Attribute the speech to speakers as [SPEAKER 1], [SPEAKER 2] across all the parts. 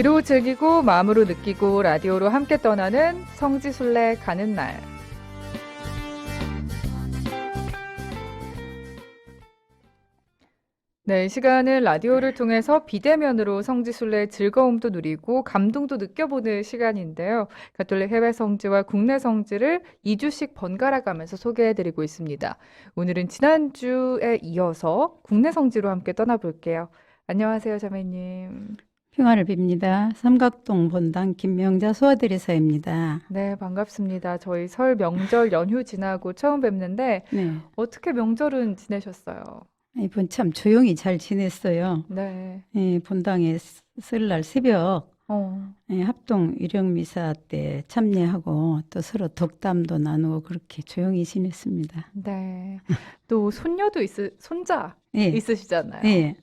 [SPEAKER 1] 귀로 즐기고 마음으로 느끼고 라디오로 함께 떠나는 성지순례 가는 날. 네, 이 시간은 라디오를 통해서 비대면으로 성지순례의 즐거움도 누리고 감동도 느껴보는 시간인데요. 가톨릭 해외 성지와 국내 성지를 2주씩 번갈아 가면서 소개해드리고 있습니다. 오늘은 지난주에 이어서 국내 성지로 함께 떠나볼게요. 안녕하세요, 자매님.
[SPEAKER 2] 평화를 빕니다. 삼각동 본당 김명자 소아들의사입니다.
[SPEAKER 1] 네, 반갑습니다. 저희 설 명절 연휴 지나고 처음 뵙는데
[SPEAKER 2] 네.
[SPEAKER 1] 어떻게 명절은 지내셨어요?
[SPEAKER 2] 이번 참 조용히 잘 지냈어요.
[SPEAKER 1] 네.
[SPEAKER 2] 예, 본당에 스- 설날 새벽
[SPEAKER 1] 어,
[SPEAKER 2] 예, 합동 위령미사 때 참여하고 또 서로 덕담도 나누고 그렇게 조용히 지냈습니다.
[SPEAKER 1] 네. 또 손녀도 있으, 손자
[SPEAKER 2] 예,
[SPEAKER 1] 있으시잖아요.
[SPEAKER 2] 예.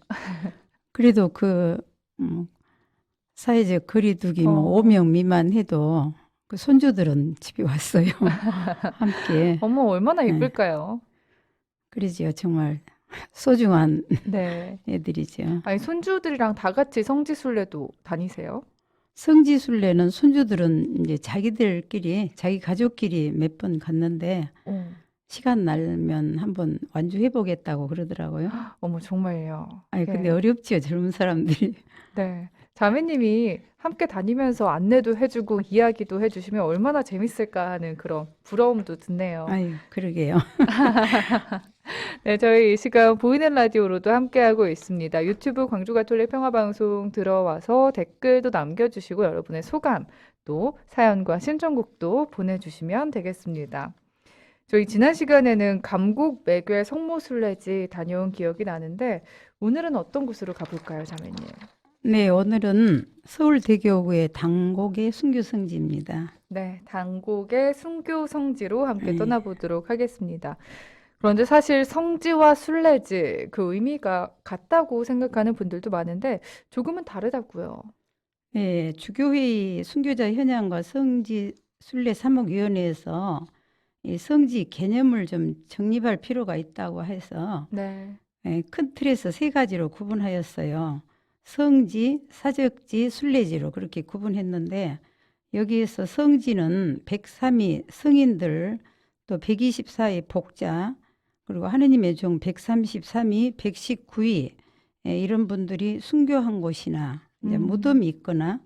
[SPEAKER 2] 그래도 그 음, 사회적 거리두기
[SPEAKER 1] 어.
[SPEAKER 2] 뭐 5명 미만 해도 그 손주들은 집에 왔어요. 함께.
[SPEAKER 1] 어머, 얼마나
[SPEAKER 2] 네.
[SPEAKER 1] 이쁠까요?
[SPEAKER 2] 그러지요. 정말 소중한
[SPEAKER 1] 네.
[SPEAKER 2] 애들이죠.
[SPEAKER 1] 아니, 손주들이랑 다 같이 성지순례도 다니세요?
[SPEAKER 2] 성지순례는 손주들은 이제 자기들끼리 자기 가족끼리 몇 번 갔는데
[SPEAKER 1] 어.
[SPEAKER 2] 시간 나면 한번 완주해 보겠다고 그러더라고요.
[SPEAKER 1] 어머, 정말요.
[SPEAKER 2] 아니
[SPEAKER 1] 네.
[SPEAKER 2] 근데 어렵지요 젊은 사람들이.
[SPEAKER 1] 네. 자매님이 함께 다니면서 안내도 해주고 이야기도 해주시면 얼마나 재밌을까 하는 그런 부러움도 드네요.
[SPEAKER 2] 아유 그러게요.
[SPEAKER 1] 네, 저희 이 시간 보이는 라디오로도 함께하고 있습니다. 유튜브 광주가톨릭 평화방송 들어와서 댓글도 남겨주시고 여러분의 소감 또 사연과 신청곡도 보내주시면 되겠습니다. 저희 지난 시간에는 감곡 매교의 성모순례지 다녀온 기억이 나는데 오늘은 어떤 곳으로 가볼까요, 자매님?
[SPEAKER 2] 네 오늘은 서울대교구의 당곡의 순교성지입니다.
[SPEAKER 1] 네, 당곡의 순교 성지로 함께
[SPEAKER 2] 네.
[SPEAKER 1] 떠나보도록 하겠습니다. 그런데 사실 성지와 순례지 그 의미가 같다고 생각하는 분들도 많은데 조금은 다르다고요.
[SPEAKER 2] 네 주교회의 순교자 현황과 성지 순례 사목위원회에서 이 성지 개념을 좀 정립할 필요가 있다고 해서
[SPEAKER 1] 네.
[SPEAKER 2] 예, 큰 틀에서 세 가지로 구분하였어요. 성지, 사적지, 순례지로 그렇게 구분했는데 여기에서 성지는 103위 성인들 또 124위 복자 그리고 하느님의 종 133위, 119위 예, 이런 분들이 순교한 곳이나 이제
[SPEAKER 1] 음.
[SPEAKER 2] 무덤이 있거나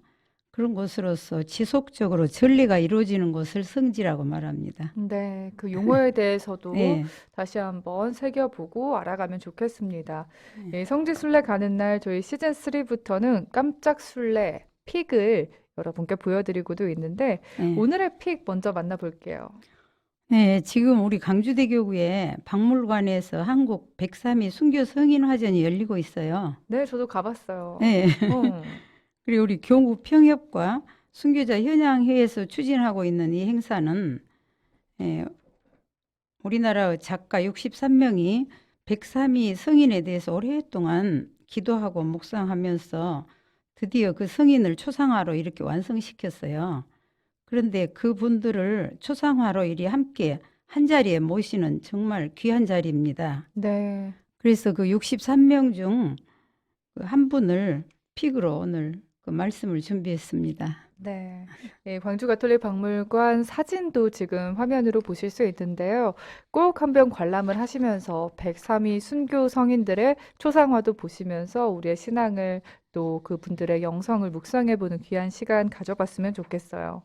[SPEAKER 2] 그런 곳으로서 지속적으로 전례가 이루어지는 곳을 성지라고 말합니다.
[SPEAKER 1] 네, 그 용어에 대해서도
[SPEAKER 2] 네.
[SPEAKER 1] 다시 한번 새겨보고 알아가면 좋겠습니다.
[SPEAKER 2] 네.
[SPEAKER 1] 예, 성지 순례 가는 날 저희 시즌 3부터는 깜짝 순례 픽을 여러분께 보여드리고도 있는데
[SPEAKER 2] 네.
[SPEAKER 1] 오늘의 픽 먼저 만나볼게요.
[SPEAKER 2] 네, 지금 우리 강주대교구에 박물관에서 한국 103위 순교 성인 화전이 열리고 있어요.
[SPEAKER 1] 네, 저도 가봤어요.
[SPEAKER 2] 네.
[SPEAKER 1] 어,
[SPEAKER 2] 그리고 우리 경북 평협과 순교자 현양회에서 추진하고 있는 이 행사는 예, 우리나라 작가 63명이 103위 성인에 대해서 오랫동안 기도하고 묵상하면서 드디어 그 성인을 초상화로 이렇게 완성시켰어요. 그런데 그 분들을 초상화로 이리 함께 한 자리에 모시는 정말 귀한 자리입니다.
[SPEAKER 1] 네.
[SPEAKER 2] 그래서 그 63명 중그한 분을 픽으로 오늘 그 말씀을 준비했습니다.
[SPEAKER 1] 네. 예, 광주 가톨릭 박물관 사진도 지금 화면으로 보실 수 있는데요. 꼭 한번 관람을 하시면서 103위 순교 성인들의 초상화도 보시면서 우리의 신앙을 또 그분들의 영성을 묵상해보는 귀한 시간 가져봤으면 좋겠어요.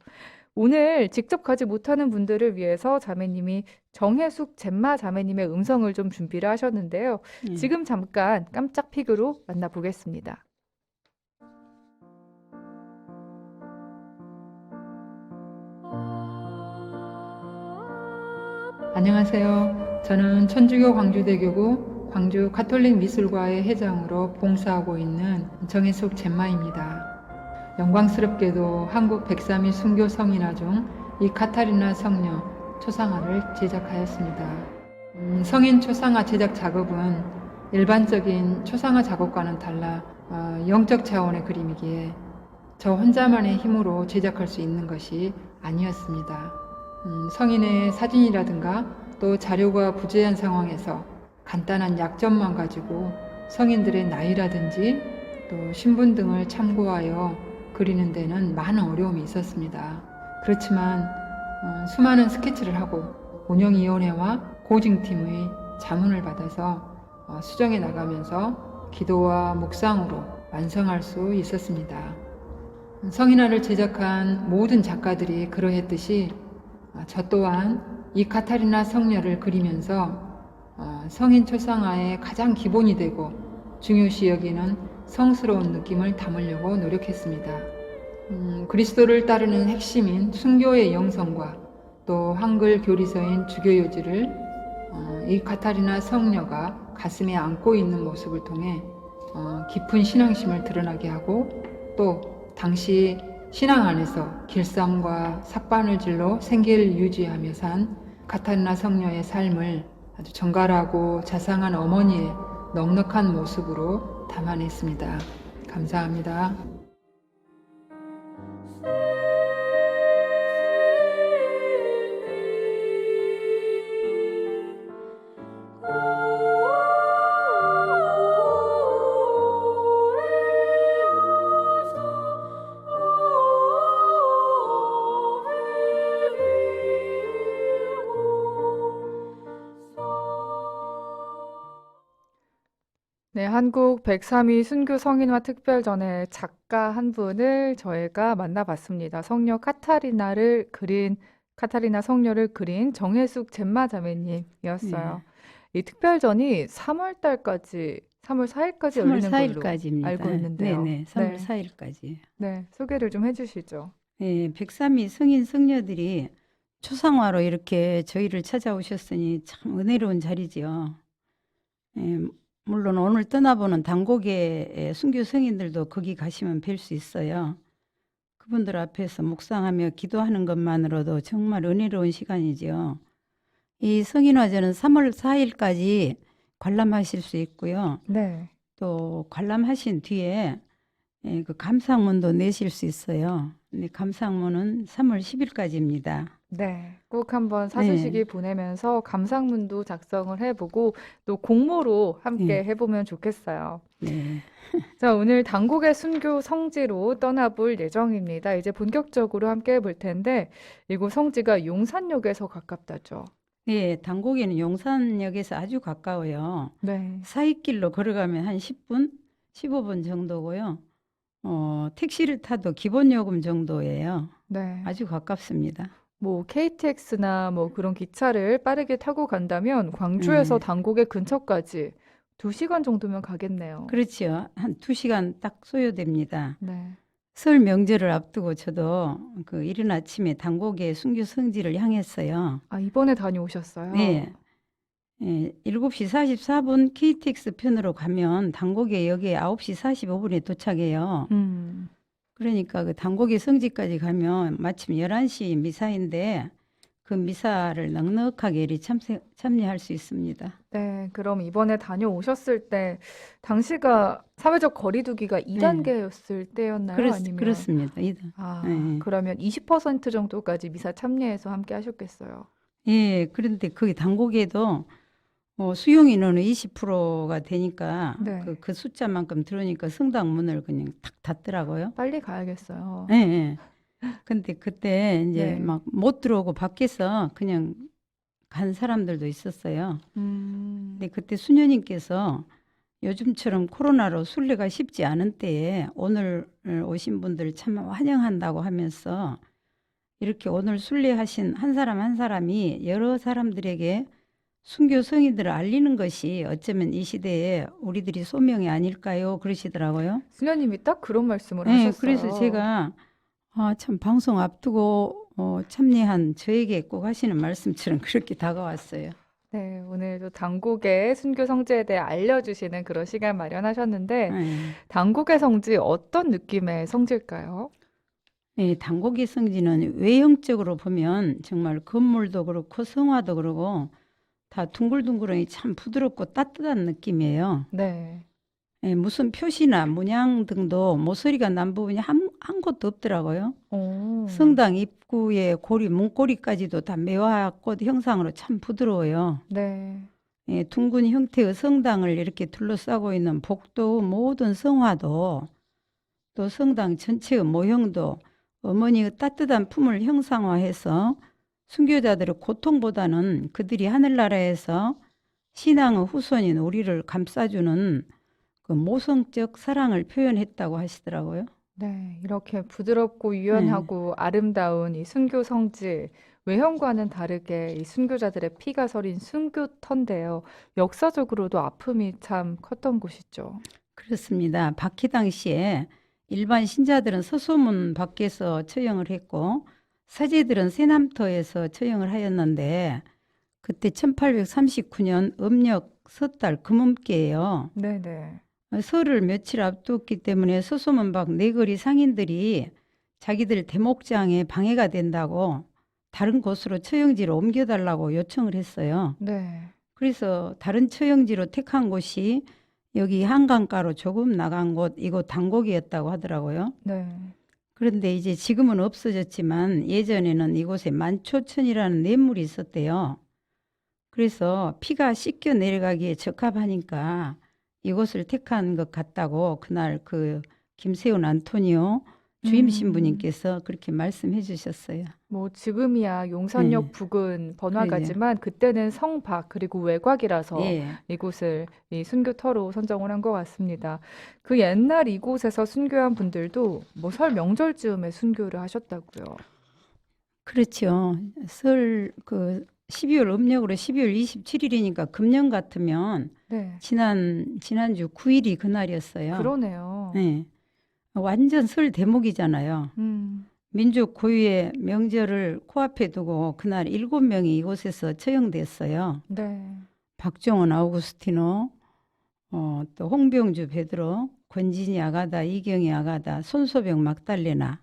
[SPEAKER 1] 오늘 직접 가지 못하는 분들을 위해서 자매님이 정혜숙 젬마 자매님의 음성을 좀 준비를 하셨는데요.
[SPEAKER 2] 예.
[SPEAKER 1] 지금 잠깐 깜짝 픽으로 만나보겠습니다.
[SPEAKER 3] 안녕하세요. 저는 천주교 광주대교구 광주 가톨릭 미술과의 회장으로 봉사하고 있는 정혜숙 젬마입니다. 영광스럽게도 한국 103위 순교 성인화 중 이 카타리나 성녀 초상화를 제작하였습니다. 음, 성인 초상화 제작 작업은 일반적인 초상화 작업과는 달라 어, 영적 차원의 그림이기에 저 혼자만의 힘으로 제작할 수 있는 것이 아니었습니다. 음, 성인의 사진이라든가 또 자료가 부재한 상황에서 간단한 약점만 가지고 성인들의 나이라든지 또 신분 등을 참고하여 그리는 데는 많은 어려움이 있었습니다. 그렇지만 어, 수많은 스케치를 하고 운영위원회와 고증팀의 자문을 받아서 어, 수정해 나가면서 기도와 묵상으로 완성할 수 있었습니다. 성인화를 제작한 모든 작가들이 그러했듯이 어, 저 또한 이 카타리나 성녀를 그리면서 어, 성인 초상화의 가장 기본이 되고 중요시 여기는 성스러운 느낌을 담으려고 노력했습니다. 음, 그리스도를 따르는 핵심인 순교의 영성과 또 한글 교리서인 주교요지를 어, 이 카타리나 성녀가 가슴에 안고 있는 모습을 통해 어, 깊은 신앙심을 드러나게 하고 또 당시 신앙 안에서 길쌈과 삭반을 질러 생계를 유지하며 산 카타리나 성녀의 삶을 아주 정갈하고 자상한 어머니의 넉넉한 모습으로 담아냈습니다. 감사합니다.
[SPEAKER 1] 한국 103위 순교 성인화 특별전의 작가 한 분을 저희가 만나봤습니다. 성녀 카타리나를 그린 카타리나 성녀를 그린 정혜숙 젬마 자매님이었어요. 이 특별전이 3월 달까지 3월 4일까지
[SPEAKER 2] 3월
[SPEAKER 1] 열리는 걸로
[SPEAKER 2] 4일까지입니다.
[SPEAKER 1] 알고 있는데요.
[SPEAKER 2] 네네, 3월
[SPEAKER 1] 네.
[SPEAKER 2] 4일까지.
[SPEAKER 1] 네, 소개를 좀 해주시죠.
[SPEAKER 2] 예, 103위 성인 성녀들이 초상화로 이렇게 저희를 찾아오셨으니 참 은혜로운 자리지요. 예, 물론 오늘 떠나보는 단곡의 순교 성인들도 거기 가시면 뵐 수 있어요. 그분들 앞에서 묵상하며 기도하는 것만으로도 정말 은혜로운 시간이지요. 이 성인화제는 3월 4일까지 관람하실 수 있고요.
[SPEAKER 1] 네,
[SPEAKER 2] 또 관람하신 뒤에 예, 그 감상문도 내실 수 있어요. 근데 감상문은 3월 10일까지입니다.
[SPEAKER 1] 네, 꼭 한번 사주시기 보내면서 감상문도 작성을 해 보고 또 공모로 함께
[SPEAKER 2] 네.
[SPEAKER 1] 해 보면 좋겠어요.
[SPEAKER 2] 네.
[SPEAKER 1] 자, 오늘 단국의 순교 성지로 떠나볼 예정입니다. 이제 본격적으로 함께 해 볼 텐데, 이곳 성지가 용산역에서 가깝다죠.
[SPEAKER 2] 네, 단곡에는 용산역에서 아주 가까워요.
[SPEAKER 1] 네.
[SPEAKER 2] 사이길로 걸어가면 한 10분, 15분 정도고요. 어, 택시를 타도 기본 요금 정도예요.
[SPEAKER 1] 네.
[SPEAKER 2] 아주 가깝습니다.
[SPEAKER 1] 뭐 KTX나 뭐 그런 기차를 빠르게 타고 간다면 광주에서
[SPEAKER 2] 네.
[SPEAKER 1] 단곡의 근처까지 2 시간 정도면 가겠네요.
[SPEAKER 2] 그렇지요. 한 2시간 딱 소요됩니다.
[SPEAKER 1] 네.
[SPEAKER 2] 설 명절을 앞두고 저도 그 이른 아침에 단곡의 순교 성지를 향했어요.
[SPEAKER 1] 아, 이번에 다녀오셨어요?
[SPEAKER 2] 네. 예, 7시 44분 KTX 편으로 가면 단곡에 역에 9시 45분에 도착해요.
[SPEAKER 1] 음.
[SPEAKER 2] 그러니까 그 단곡의 성지까지 가면 마침 11시 미사인데 그 미사를 넉넉하게 이리 참세, 참여할 수 있습니다.
[SPEAKER 1] 네, 그럼 이번에 다녀오셨을 때 당시가 사회적 거리두기가 2단계였을 때였나요?
[SPEAKER 2] 그렇,
[SPEAKER 1] 아니면
[SPEAKER 2] 그렇습니다. 이-
[SPEAKER 1] 아,
[SPEAKER 2] 네.
[SPEAKER 1] 그러면 20% 정도까지 미사 참여해서 함께 하셨겠어요.
[SPEAKER 2] 예, 그런데 거기 단곡에도 어, 수용 인원은 20%가 되니까
[SPEAKER 1] 네.
[SPEAKER 2] 그, 그 숫자만큼 들어오니까 성당 문을 그냥 탁 닫더라고요.
[SPEAKER 1] 빨리 가야겠어요.
[SPEAKER 2] 예, 예. 근데 그때 이제
[SPEAKER 1] 네.
[SPEAKER 2] 막 못 들어오고 밖에서 그냥 간 사람들도 있었어요.
[SPEAKER 1] 음,
[SPEAKER 2] 근데 그때 수녀님께서 요즘처럼 코로나로 순례가 쉽지 않은 때에 오늘 오신 분들 참 환영한다고 하면서 이렇게 오늘 순례하신 한 사람 한 사람이 여러 사람들에게 순교 성인들을 알리는 것이 어쩌면 이 시대에 우리들이 소명이 아닐까요? 그러시더라고요.
[SPEAKER 1] 수녀님이 딱 그런 말씀을
[SPEAKER 2] 네,
[SPEAKER 1] 하셨어요.
[SPEAKER 2] 그래서 제가 아, 참 방송 앞두고 어, 참여한 저에게 꼭 하시는 말씀처럼 그렇게 다가왔어요.
[SPEAKER 1] 네, 오늘도 당국의 순교 성지에 대해 알려주시는 그런 시간 마련하셨는데
[SPEAKER 2] 네.
[SPEAKER 1] 당국의 성지 어떤 느낌의 성지일까요?
[SPEAKER 2] 네, 단고기 성지는 외형적으로 보면 정말 건물도 그렇고 성화도 그러고 다 둥글둥글하니 참 부드럽고 따뜻한 느낌이에요.
[SPEAKER 1] 네,
[SPEAKER 2] 예, 무슨 표시나 문양 등도 모서리가 난 부분이 한, 한 곳도 없더라고요.
[SPEAKER 1] 오,
[SPEAKER 2] 성당 입구의 고리, 문고리까지도 다 매화꽃 형상으로 참 부드러워요.
[SPEAKER 1] 네,
[SPEAKER 2] 예, 둥근 형태의 성당을 이렇게 둘러싸고 있는 복도 모든 성화도 또 성당 전체의 모형도 어머니의 따뜻한 품을 형상화해서 순교자들의 고통보다는 그들이 하늘나라에서 신앙의 후손인 우리를 감싸주는 그 모성적 사랑을 표현했다고 하시더라고요.
[SPEAKER 1] 네, 이렇게 부드럽고 유연하고 아름다운 이 순교 성지, 외형과는 다르게 이 순교자들의 피가 서린 순교터인데요. 역사적으로도 아픔이 참 컸던 곳이죠.
[SPEAKER 2] 그렇습니다. 박희 당시에 일반 신자들은 서소문 밖에서 처형을 했고 사제들은 세남터에서 처형을 하였는데 그때 1839년 음력 섣달 금음께예요.
[SPEAKER 1] 네네.
[SPEAKER 2] 설을 며칠 앞두었기 때문에 서소문 밖 네거리 상인들이 자기들 대목장에 방해가 된다고 다른 곳으로 처형지로 옮겨달라고 요청을 했어요.
[SPEAKER 1] 네.
[SPEAKER 2] 그래서 다른 처형지로 택한 곳이 여기 한강가로 조금 나간 곳 이곳 당곡이었다고 하더라고요.
[SPEAKER 1] 네.
[SPEAKER 2] 그런데 이제 지금은 없어졌지만 예전에는 이곳에 만초천이라는 냇물이 있었대요. 그래서 피가 씻겨 내려가기에 적합하니까 이곳을 택한 것 같다고 그날 그 김세훈 안토니오 주임
[SPEAKER 1] 음.
[SPEAKER 2] 신부님께서 그렇게 말씀해 주셨어요.
[SPEAKER 1] 뭐 지금이야 용산역
[SPEAKER 2] 네.
[SPEAKER 1] 부근 번화가지만 그때는 성박 그리고 외곽이라서
[SPEAKER 2] 예.
[SPEAKER 1] 이곳을 이 순교터로 선정을 한 것 같습니다. 그 옛날 이곳에서 순교한 분들도 뭐 설 명절쯤에 순교를 하셨다고요.
[SPEAKER 2] 그렇죠. 설 그 12월 음력으로 12월 27일이니까 금년 같으면
[SPEAKER 1] 네.
[SPEAKER 2] 지난 지난주 9일이 그날이었어요.
[SPEAKER 1] 그러네요.
[SPEAKER 2] 네. 완전 설 대목이잖아요.
[SPEAKER 1] 음.
[SPEAKER 2] 민족 고유의 명절을 코앞에 두고 그날 일곱 명이 이곳에서 처형됐어요.
[SPEAKER 1] 네.
[SPEAKER 2] 박종원 아우구스티노, 어, 또 홍병주 베드로, 권진이 아가다, 이경희 아가다, 손소병 막달레나,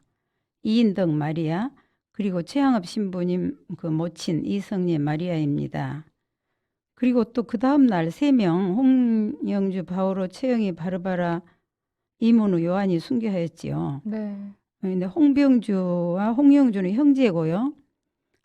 [SPEAKER 2] 이인덕 마리아, 그리고 최양업 신부님 그 모친 이성례 마리아입니다. 그리고 또 그 다음 날 세 명 홍영주 바오로 최영희 바르바라 이문우 요한이 순교하였지요.
[SPEAKER 1] 네.
[SPEAKER 2] 근데 홍병주와 홍영주는 형제고요.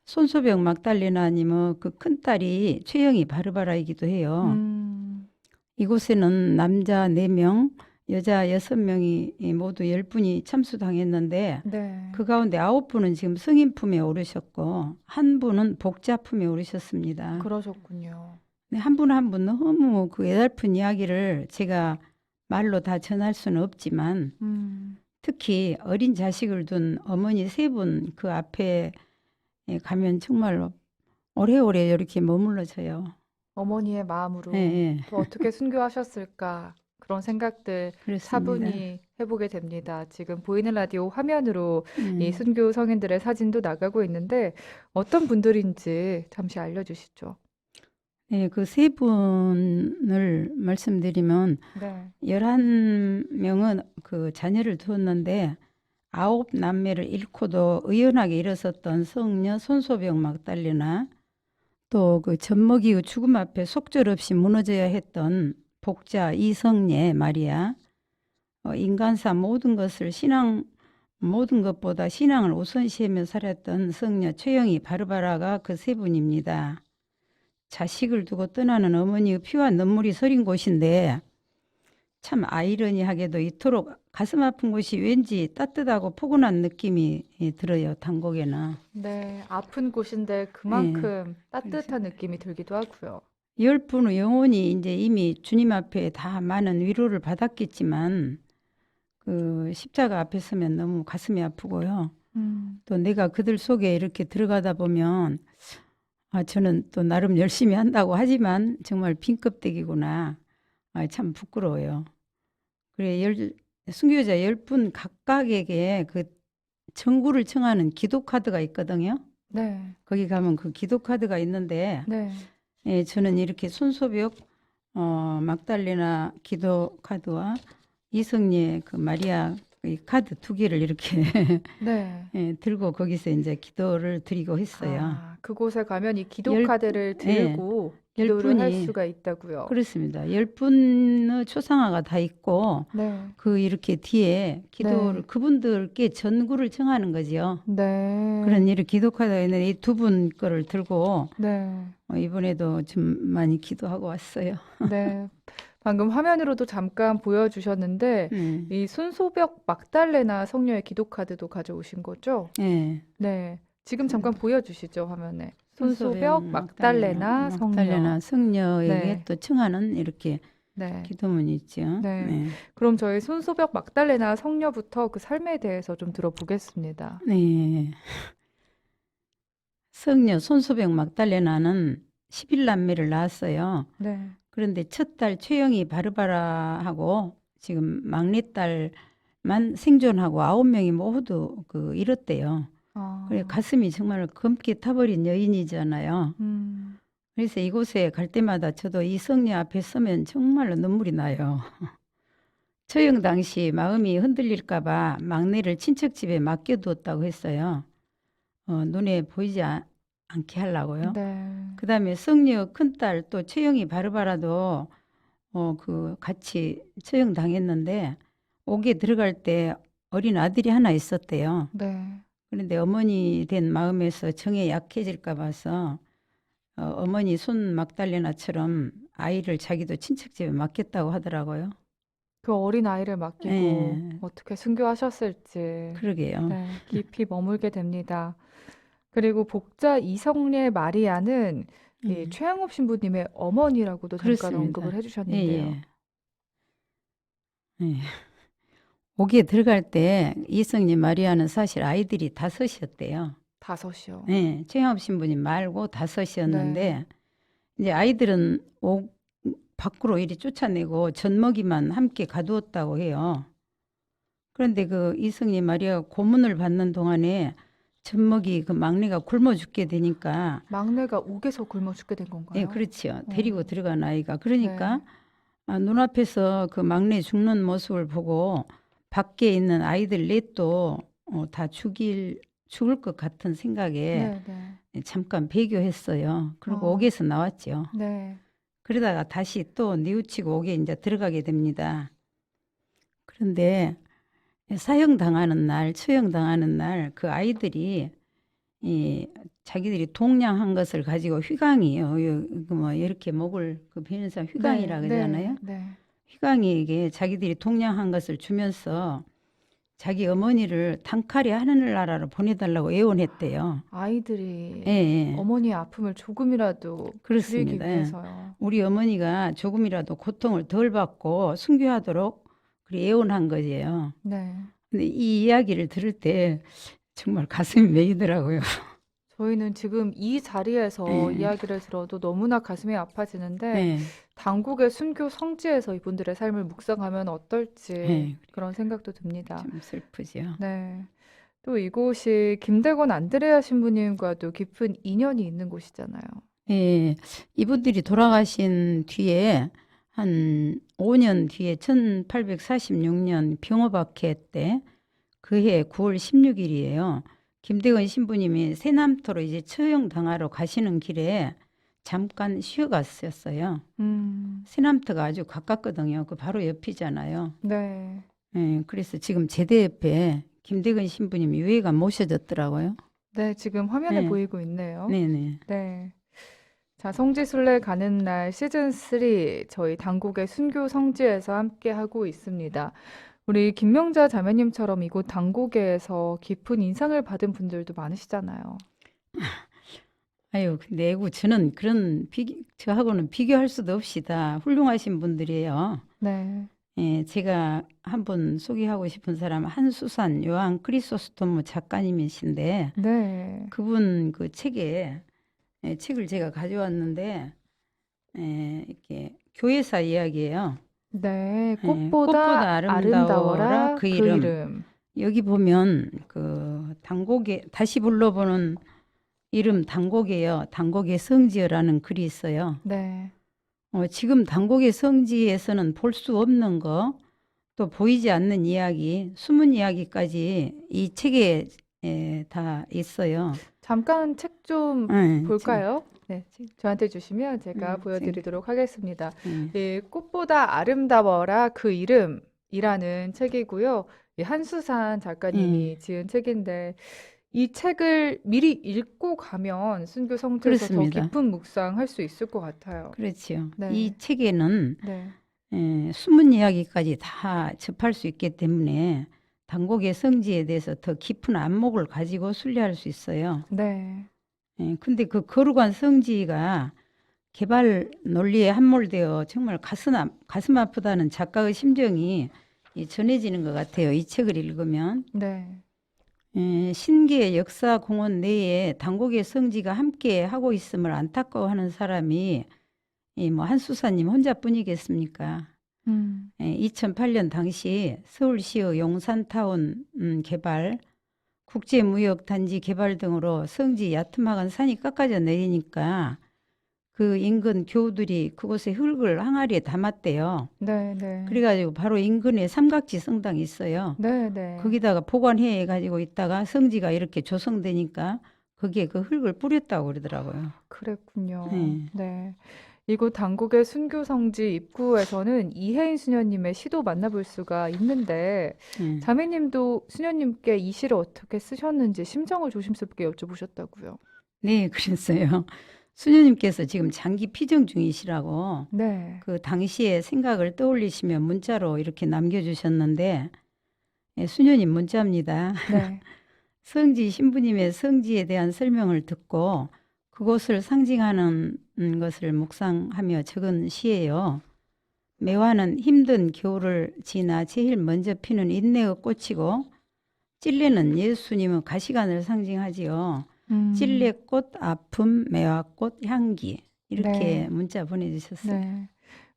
[SPEAKER 2] 손소병 막달레나님은 그 큰딸이 최영희 바르바라이기도 해요.
[SPEAKER 1] 음.
[SPEAKER 2] 이곳에는 남자 4명, 여자 6명이 모두 10분이 참수당했는데
[SPEAKER 1] 네.
[SPEAKER 2] 그 가운데 9분은 지금 성인 품에 오르셨고 한 분은 복자 품에 오르셨습니다.
[SPEAKER 1] 그러셨군요.
[SPEAKER 2] 네, 한분 한분 너무 그 애달픈 이야기를 제가 말로 다 전할 수는 없지만
[SPEAKER 1] 음.
[SPEAKER 2] 특히 어린 자식을 둔 어머니 세 분 그 앞에 가면 정말 오래오래 이렇게 머물러져요.
[SPEAKER 1] 어머니의 마음으로
[SPEAKER 2] 예, 예.
[SPEAKER 1] 또 어떻게 순교하셨을까 그런 생각들
[SPEAKER 2] 그렇습니다.
[SPEAKER 1] 차분히 해보게 됩니다. 지금 보이는 라디오 화면으로
[SPEAKER 2] 음.
[SPEAKER 1] 이 순교 성인들의 사진도 나가고 있는데 어떤 분들인지 잠시 알려주시죠.
[SPEAKER 2] 네, 그 세 분을 말씀드리면
[SPEAKER 1] 네.
[SPEAKER 2] 11명은 그 자녀를 두었는데 아홉 남매를 잃고도 의연하게 일어섰던 성녀 손소병 막달리나 또 그 젖먹이 의 죽음 앞에 속절없이 무너져야 했던 복자 이성례 마리아 어, 인간사 모든 것을 신앙 모든 것보다 신앙을 우선시하며 살았던 성녀 최영희 바르바라가 그 세 분입니다. 자식을 두고 떠나는 어머니의 피와 눈물이 서린 곳인데 참 아이러니하게도 이토록 가슴 아픈 곳이 왠지 따뜻하고 포근한 느낌이 예, 들어요. 단곡에는.
[SPEAKER 1] 네, 아픈 곳인데 그만큼 따뜻한 느낌이 들기도 하고요.
[SPEAKER 2] 열 분의 영혼이 이제 이미 주님 앞에 다 많은 위로를 받았겠지만 그 십자가 앞에 서면 너무 가슴이 아프고요.
[SPEAKER 1] 음,
[SPEAKER 2] 또 내가 그들 속에 이렇게 들어가다 보면 아 저는 또 나름 열심히 한다고 하지만 정말 빈껍데기구나. 아, 참 부끄러워요. 그래 열 순교자 열 분 각각에게 그 청구를 청하는 기도 카드가 있거든요.
[SPEAKER 1] 네,
[SPEAKER 2] 거기 가면 그 기도 카드가 있는데
[SPEAKER 1] 네,
[SPEAKER 2] 예, 저는 이렇게 손소벽 어, 막달레나 기도 카드와 이성례 그 마리아 이 카드 두 개를 이렇게
[SPEAKER 1] 네.
[SPEAKER 2] 예, 들고 거기서 이제 기도를 드리고 했어요.
[SPEAKER 1] 아, 그곳에 가면 이 기도
[SPEAKER 2] 열-
[SPEAKER 1] 카드를
[SPEAKER 2] 예,
[SPEAKER 1] 들고
[SPEAKER 2] 열
[SPEAKER 1] 기도를 할
[SPEAKER 2] 분이
[SPEAKER 1] 수가 있다고요.
[SPEAKER 2] 그렇습니다. 열 분의 초상화가 다 있고
[SPEAKER 1] 네,
[SPEAKER 2] 그 이렇게 뒤에 기도를
[SPEAKER 1] 네.
[SPEAKER 2] 그분들께 전구를 청하는 거지요.
[SPEAKER 1] 네,
[SPEAKER 2] 그런 일을 기도 카드가 있는데 이두 분 거를 들고
[SPEAKER 1] 네,
[SPEAKER 2] 어, 이번에도 좀 많이 기도하고 왔어요.
[SPEAKER 1] 네. 방금 화면으로도 잠깐 보여주셨는데
[SPEAKER 2] 네.
[SPEAKER 1] 이 순소벽 막달레나 성녀의 기도 카드도 가져오신 거죠?
[SPEAKER 2] 예.
[SPEAKER 1] 네. 지금 잠깐 보여주시죠, 화면에.
[SPEAKER 2] 손소벽,
[SPEAKER 1] 순소벽 막달레나 성녀.
[SPEAKER 2] 막달레나 성녀에게
[SPEAKER 1] 네.
[SPEAKER 2] 또 청하는 이렇게
[SPEAKER 1] 네.
[SPEAKER 2] 기도문이 있죠.
[SPEAKER 1] 네. 그럼 저희 손소벽 막달레나 성녀부터 그 삶에 대해서 좀 들어보겠습니다.
[SPEAKER 2] 네. 성녀 손소벽 막달레나는 11남매를 낳았어요.
[SPEAKER 1] 네.
[SPEAKER 2] 그런데 첫 딸 최영이 바르바라하고 지금 막내딸만 생존하고 아홉 명이 모두 그 잃었대요.
[SPEAKER 1] 아,
[SPEAKER 2] 그래 가슴이 정말 검게 타버린 여인이잖아요.
[SPEAKER 1] 음,
[SPEAKER 2] 그래서 이곳에 갈 때마다 저도 이 성녀 앞에 서면 정말로 눈물이 나요. 처형 당시 마음이 흔들릴까봐 막내를 친척 집에 맡겨두었다고 했어요. 어, 눈에 보이지 아- 않게 하려고요.
[SPEAKER 1] 네.
[SPEAKER 2] 그다음에 성녀 큰딸 또 처형이 바르바라도 어, 그 같이 처형 당했는데 옥에 들어갈 때 어린 아들이 하나 있었대요.
[SPEAKER 1] 네.
[SPEAKER 2] 그런데 어머니 된 마음에서 정에 약해질까 봐서 어, 어머니 손 막달레나처럼 아이를 자기도 친척 집에 맡겼다고 하더라고요.
[SPEAKER 1] 그 어린 아이를 맡기고
[SPEAKER 2] 네.
[SPEAKER 1] 어떻게 순교하셨을지
[SPEAKER 2] 그러게요.
[SPEAKER 1] 네, 깊이 머물게 됩니다. 그리고 복자 이성례 마리아는 이
[SPEAKER 2] 음.
[SPEAKER 1] 최양업 신부님의 어머니라고도 잠깐
[SPEAKER 2] 그렇습니다.
[SPEAKER 1] 언급을
[SPEAKER 2] 예,
[SPEAKER 1] 해주셨는데요.
[SPEAKER 2] 예. 예. 옥에 들어갈 때 이성님 마리아는 사실 아이들이 다섯이었대요.
[SPEAKER 1] 다섯이요.
[SPEAKER 2] 네, 최영업 신부님 말고 다섯이었는데
[SPEAKER 1] 네.
[SPEAKER 2] 이제 아이들은 옥 밖으로 이리 쫓아내고 젖먹이만 함께 가두었다고 해요. 그런데 그 이성님 마리아가 고문을 받는 동안에 젖먹이 그 막내가 굶어 죽게 되니까
[SPEAKER 1] 막내가 옥에서 굶어 죽게 된 건가요?
[SPEAKER 2] 예, 그렇지요. 데리고
[SPEAKER 1] 어.
[SPEAKER 2] 들어간 아이가 그러니까
[SPEAKER 1] 네.
[SPEAKER 2] 아, 눈앞에서 그 막내 죽는 모습을 보고 밖에 있는 아이들 넷도 어, 다 죽일 죽을 것 같은 생각에
[SPEAKER 1] 네, 네.
[SPEAKER 2] 잠깐 배교했어요. 그리고
[SPEAKER 1] 어.
[SPEAKER 2] 옥에서 나왔죠.
[SPEAKER 1] 네.
[SPEAKER 2] 그러다가 다시 또 뉘우치고 옥에 이제 들어가게 됩니다. 그런데 사형 당하는 날, 처형 당하는 날 그 아이들이 이 자기들이 동냥한 것을 가지고 휘강이요. 요- 그뭐 이렇게 목을 그 변호사 휘강이라
[SPEAKER 1] 네,
[SPEAKER 2] 그러잖아요.
[SPEAKER 1] 네, 네.
[SPEAKER 2] 휘강이에게 자기들이 동냥한 것을 주면서 자기 어머니를 단칼에 하늘나라로 보내달라고 애원했대요.
[SPEAKER 1] 아이들이
[SPEAKER 2] 예, 예.
[SPEAKER 1] 어머니의 아픔을 조금이라도
[SPEAKER 2] 그렇습니다. 예.
[SPEAKER 1] 위해서요.
[SPEAKER 2] 우리 어머니가 조금이라도 고통을 덜 받고 순교하도록 그리 애원한 거지요.
[SPEAKER 1] 네.
[SPEAKER 2] 근데 이 이야기를 들을 때 정말 가슴이 메이더라고요.
[SPEAKER 1] 저희는 지금 이 자리에서
[SPEAKER 2] 네.
[SPEAKER 1] 이야기를 들어도 너무나 가슴이 아파지는데
[SPEAKER 2] 네.
[SPEAKER 1] 당국의 순교 성지에서 이분들의 삶을 묵상하면 어떨지
[SPEAKER 2] 네.
[SPEAKER 1] 그런 생각도 듭니다.
[SPEAKER 2] 좀 슬프죠.
[SPEAKER 1] 네. 또 이곳이 김대건 안드레아 신부님과도 깊은 인연이 있는 곳이잖아요.
[SPEAKER 2] 예, 이분들이 돌아가신 뒤에 한 5년 뒤에 1846년 병어박해 때 그해 9월 16일이에요. 김대건 신부님이 새남토로 이제 처형 당하러 가시는 길에 잠깐 쉬어갔었어요.
[SPEAKER 1] 음,
[SPEAKER 2] 새남터가 아주 가깝거든요. 그 바로 옆이잖아요.
[SPEAKER 1] 네.
[SPEAKER 2] 예, 그래서 지금 제대 옆에 김대건 신부님 유해가 모셔졌더라고요.
[SPEAKER 1] 네, 지금 화면에
[SPEAKER 2] 네.
[SPEAKER 1] 보이고 있네요.
[SPEAKER 2] 네네.
[SPEAKER 1] 네. 자, 성지순례 가는 날 시즌 3 저희 당국의 순교 성지에서 함께 하고 있습니다. 우리 김명자 자매님처럼 이곳 당국에서 깊은 인상을 받은 분들도 많으시잖아요.
[SPEAKER 2] 아유, 근데 애구 저는 그런 비, 저하고는 비교할 수도 없이 다 훌륭하신 분들이에요.
[SPEAKER 1] 네.
[SPEAKER 2] 예, 제가 한번 소개하고 싶은 사람 한수산 요한 크리소스토모 작가님이신데
[SPEAKER 1] 네.
[SPEAKER 2] 그분 그 책에 예, 책을 제가 가져왔는데 예, 이렇게 교회사 이야기예요.
[SPEAKER 1] 네.
[SPEAKER 2] 예,
[SPEAKER 1] 꽃보다
[SPEAKER 2] 꽃보다 아름다워라 그
[SPEAKER 1] 그
[SPEAKER 2] 이름.
[SPEAKER 1] 이름.
[SPEAKER 2] 여기 보면 그 당곡에 다시 불러보는 이름 당곡이에요. 당곡의 성지어라는 글이 있어요.
[SPEAKER 1] 네.
[SPEAKER 2] 어, 지금 당곡의 성지에서는 볼 수 없는 거, 또 보이지 않는 이야기, 숨은 이야기까지 이 책에 에, 다 있어요.
[SPEAKER 1] 잠깐 책좀
[SPEAKER 2] 예,
[SPEAKER 1] 볼까요? 네. 저한테 주시면 제가
[SPEAKER 2] 음,
[SPEAKER 1] 보여드리도록 하겠습니다.
[SPEAKER 2] 지금, 예.
[SPEAKER 1] 이 꽃보다 아름다워라 그 이름이라는 책이고요. 이 한수산 작가님이
[SPEAKER 2] 음.
[SPEAKER 1] 지은 책인데 이 책을 미리 읽고 가면 순교 성지에서 더
[SPEAKER 2] 그렇습니다.
[SPEAKER 1] 깊은 묵상할 수 있을 것 같아요.
[SPEAKER 2] 그렇지요.
[SPEAKER 1] 네.
[SPEAKER 2] 이 책에는
[SPEAKER 1] 네.
[SPEAKER 2] 에, 숨은 이야기까지 다 접할 수 있기 때문에 단곡의 성지에 대해서 더 깊은 안목을 가지고 순례할 수 있어요.
[SPEAKER 1] 네.
[SPEAKER 2] 예, 근데 그 거룩한 성지가 개발 논리에 함몰되어 정말 가슴, 아, 가슴 아프다는 작가의 심정이 이 전해지는 것 같아요. 이 책을 읽으면.
[SPEAKER 1] 네.
[SPEAKER 2] 예, 신기의 역사 공원 내에 단곡의 성지가 함께 하고 있음을 안타까워하는 사람이 이 뭐 한수사님 혼자뿐이겠습니까?
[SPEAKER 1] 음.
[SPEAKER 2] 예, 2008년 당시 서울시의 용산타운 음, 개발, 국제무역단지 개발 등으로 성지 야트막한 산이 깎아져 내리니까 그 인근 교우들이 그곳에 흙을 항아리에 담았대요.
[SPEAKER 1] 네, 네.
[SPEAKER 2] 그래가지고 바로 인근에 삼각지 성당이 있어요.
[SPEAKER 1] 네, 네.
[SPEAKER 2] 거기다가 보관해 가지고 있다가 성지가 이렇게 조성되니까 거기에 그 흙을 뿌렸다고 그러더라고요.
[SPEAKER 1] 그랬군요.
[SPEAKER 2] 네.
[SPEAKER 1] 네. 이곳 당국의 순교 성지 입구에서는 이혜인 수녀님의 시도 만나볼 수가 있는데
[SPEAKER 2] 예.
[SPEAKER 1] 자매님도 수녀님께 이 시를 어떻게 쓰셨는지 심정을 조심스럽게 여쭤보셨다고요.
[SPEAKER 2] 네, 그랬어요. 수녀님께서 지금 장기 피정 중이시라고
[SPEAKER 1] 네.
[SPEAKER 2] 그 당시의 생각을 떠올리시며 문자로 이렇게 남겨주셨는데 예, 수녀님 문자입니다.
[SPEAKER 1] 네.
[SPEAKER 2] 성지 신부님의 성지에 대한 설명을 듣고 그곳을 상징하는 음, 것을 묵상하며 적은 시예요. 매화는 힘든 겨울을 지나 제일 먼저 피는 인내의 꽃이고 찔레는 예수님의 가시관을 상징하지요.
[SPEAKER 1] 음.
[SPEAKER 2] 찔레꽃, 아픔, 매화꽃, 향기 이렇게
[SPEAKER 1] 네.
[SPEAKER 2] 문자 보내주셨어요.
[SPEAKER 1] 네.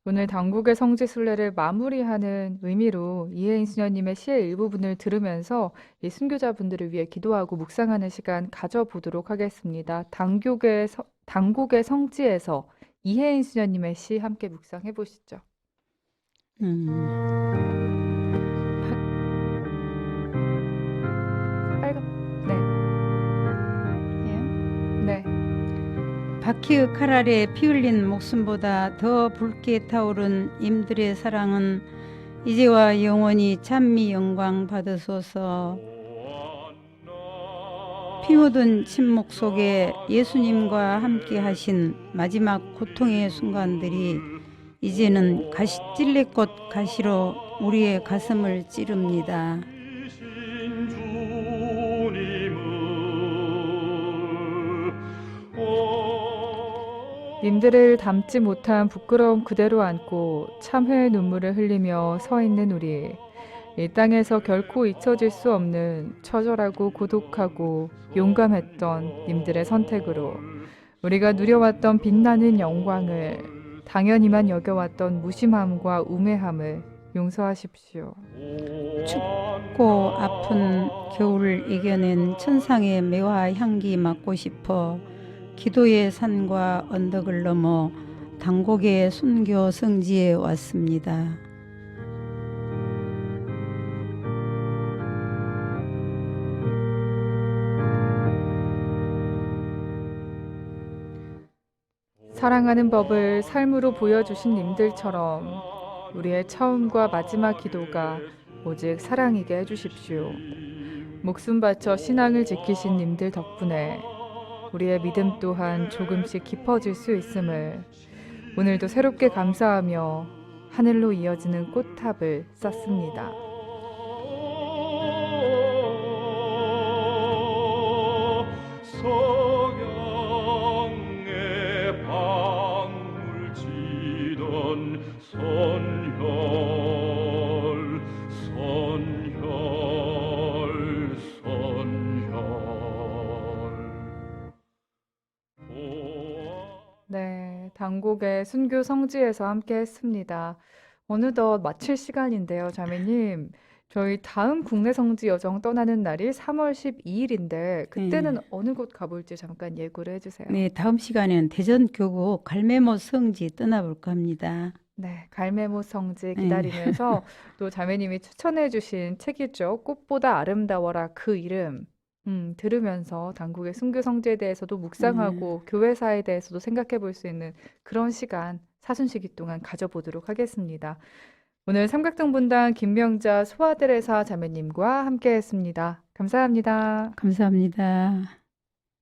[SPEAKER 1] 오늘 당국의 성지 순례를 마무리하는 의미로 이혜인 수녀님의 시의 일부분을 들으면서 이 순교자분들을 위해 기도하고 묵상하는 시간 가져보도록 하겠습니다. 당국의, 서- 당국의 성지에서 이혜인 수녀님의 시 함께 묵상해 보시죠.
[SPEAKER 2] 음,
[SPEAKER 1] 빨간, 네, 네.
[SPEAKER 2] 바퀴의 칼 아래 피 흘린 목숨보다 더 붉게 타오른 임들의 사랑은 이제와 영원히 찬미 영광 받으소서. 피 묻은 침묵 속에 예수님과 함께 하신 마지막 고통의 순간들이 이제는 가시 찔레꽃 가시로 우리의 가슴을 찌릅니다.
[SPEAKER 1] 님들을 담지 못한 부끄러움 그대로 안고 참회의 눈물을 흘리며 서 있는 우리. 이 땅에서 결코 잊혀질 수 없는 처절하고 고독하고 용감했던 님들의 선택으로 우리가 누려왔던 빛나는 영광을 당연히만 여겨왔던 무심함과 우매함을 용서하십시오.
[SPEAKER 2] 춥고 아픈 겨울을 이겨낸 천상의 매화 향기 맡고 싶어 기도의 산과 언덕을 넘어 당곡의 순교 성지에 왔습니다.
[SPEAKER 1] 사랑하는 법을 삶으로 보여주신 님들처럼 우리의 처음과 마지막 기도가 오직 사랑이게 해주십시오. 목숨 바쳐 신앙을 지키신 님들 덕분에 우리의 믿음 또한 조금씩 깊어질 수 있음을 오늘도 새롭게 감사하며 하늘로 이어지는 꽃탑을 쌓습니다. 네, 당곡의 순교 성지에서 함께 했습니다. 어느덧 마칠 시간인데요, 자매님. 저희 다음 국내 성지 여정 떠나는 날이 3월 12일인데 그때는 어느 곳 가볼지 잠깐 예고를 해주세요.
[SPEAKER 2] 네, 다음 시간에는 대전 교구 갈매모 성지 떠나볼까 합니다.
[SPEAKER 1] 네, 갈매모 성지
[SPEAKER 2] 네.
[SPEAKER 1] 기다리면서 또 자매님이 추천해주신 책이죠. 꽃보다 아름다워라 그 이름. 음, 들으면서 당국의 순교 성지에 대해서도 묵상하고 교회사에 대해서도 생각해 볼 수 있는 그런 시간 사순시기 동안 가져보도록 하겠습니다. 오늘 삼각동 분당 김명자 소아드레사 자매님과 함께했습니다. 감사합니다.
[SPEAKER 2] 감사합니다.